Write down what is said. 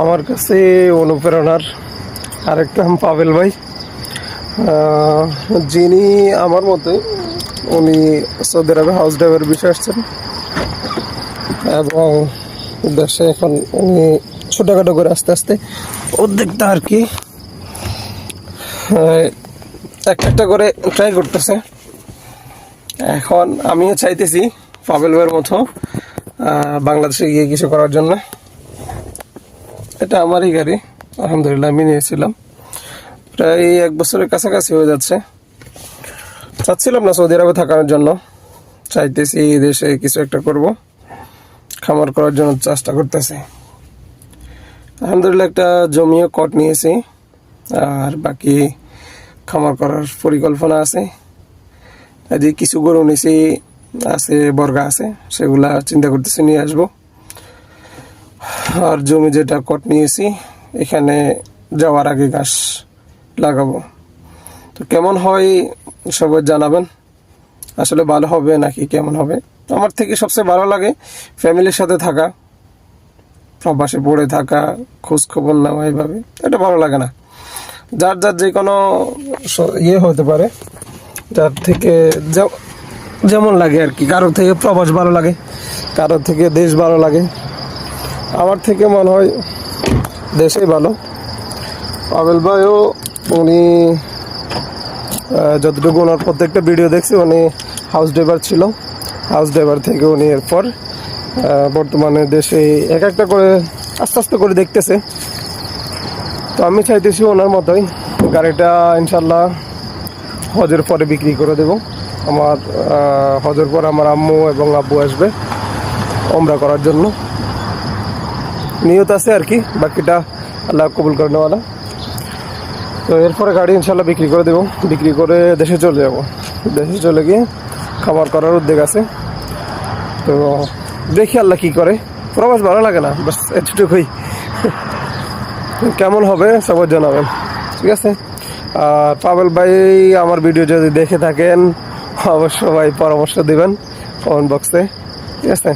আমার কাছে অনুপ্রেরণার আরেকটা পাবেল ভাই। যিনি আমার মতে উনি সৌদি আরবে হাউস ড্রাইভার বিষয়ে আসছেন। এবং দেশে এখন উনি ছোটোখাটো করে আস্তে আস্তে উদ্যোগটা আর কি একটা একটা করে ট্রাই করতেছে। এখন আমিও চাইতেছি পাবেল ভাইয়ের মতো বাংলাদেশে গিয়ে কিছু করার জন্য। এটা আমারই গাড়ি। আলহামদুলিল্লাহ আমি নিয়েছিলাম। প্রায় এক বছরের কাছাকাছি হয়ে যাচ্ছে। চাচ্ছিলাম না সৌদি আরবে থাকার জন্য। চাইতেছি এই দেশে কিছু একটা করব। খামার করার জন্য চেষ্টা করতেছি। আলহামদুলিল্লাহ একটা জমিও কট নিয়েছি। আর বাকি খামার করার পরিকল্পনা আছে। এদিকে কিছু গরু নিয়েছি, আছে, বর্গা আছে। সেগুলা চিন্তা করতেছি নিয়ে আসব। আর জমি যেটা কট নিয়েছি, এখানে যাওয়ার আগে ঘাস লাগাবো। তো কেমন হয়, সবাই জানাবেন। আসলে ভালো হবে নাকি কেমন হবে? আমার থেকে সবচেয়ে ভালো লাগে ফ্যামিলির সাথে থাকা, প্রবাসে পড়ে থাকা, খোঁজ খবর নেওয়া এইভাবে। এটা ভালো লাগে না। যার যার যে কোনো ইয়ে হতে পারে, যার থেকে যেমন লাগে আর কি। কারোর থেকে প্রবাস ভালো লাগে, কারোর থেকে দেশ ভালো লাগে। আমার থেকে মনে হয় দেশেই ভালো। পাবেল ভাইও উনি যতটুকু ওনার প্রত্যেকটা ভিডিও দেখছি, উনি হাউস ড্রাইভার ছিল। হাউস ড্রাইভার থেকে উনি এরপর বর্তমানে দেশে এক একটা করে আস্তে আস্তে করে দেখতেছে। তো আমি চাইতেছি ওনার মতোই গাড়িটা ইনশাল্লাহ হজের পরে বিক্রি করে দেব। আমার হজের পর আমার আম্মু এবং আব্বু আসবে, ওমরা করার জন্য। নিয়ত আছে আর কি, বাকিটা আল্লাহ কবুল করে নেওয়ালা। তো এরপরে গাড়ি ইনশাল্লাহ বিক্রি করে দেবো। বিক্রি করে দেশে চলে যাব। দেশে চলে গিয়ে খাবার করার উদ্যোগ আছে। তো দেখি আল্লাহ কি করে। প্রবাস ভালো লাগে না, বাস এতটুকুই। কেমন হবে সবার জানাবেন। ঠিক আছে? আর পাবেল ভাই, আমার ভিডিও যদি দেখে থাকেন অবশ্য ভাই পরামর্শ দেবেন কমেন্ট বক্সে। ঠিক আছে?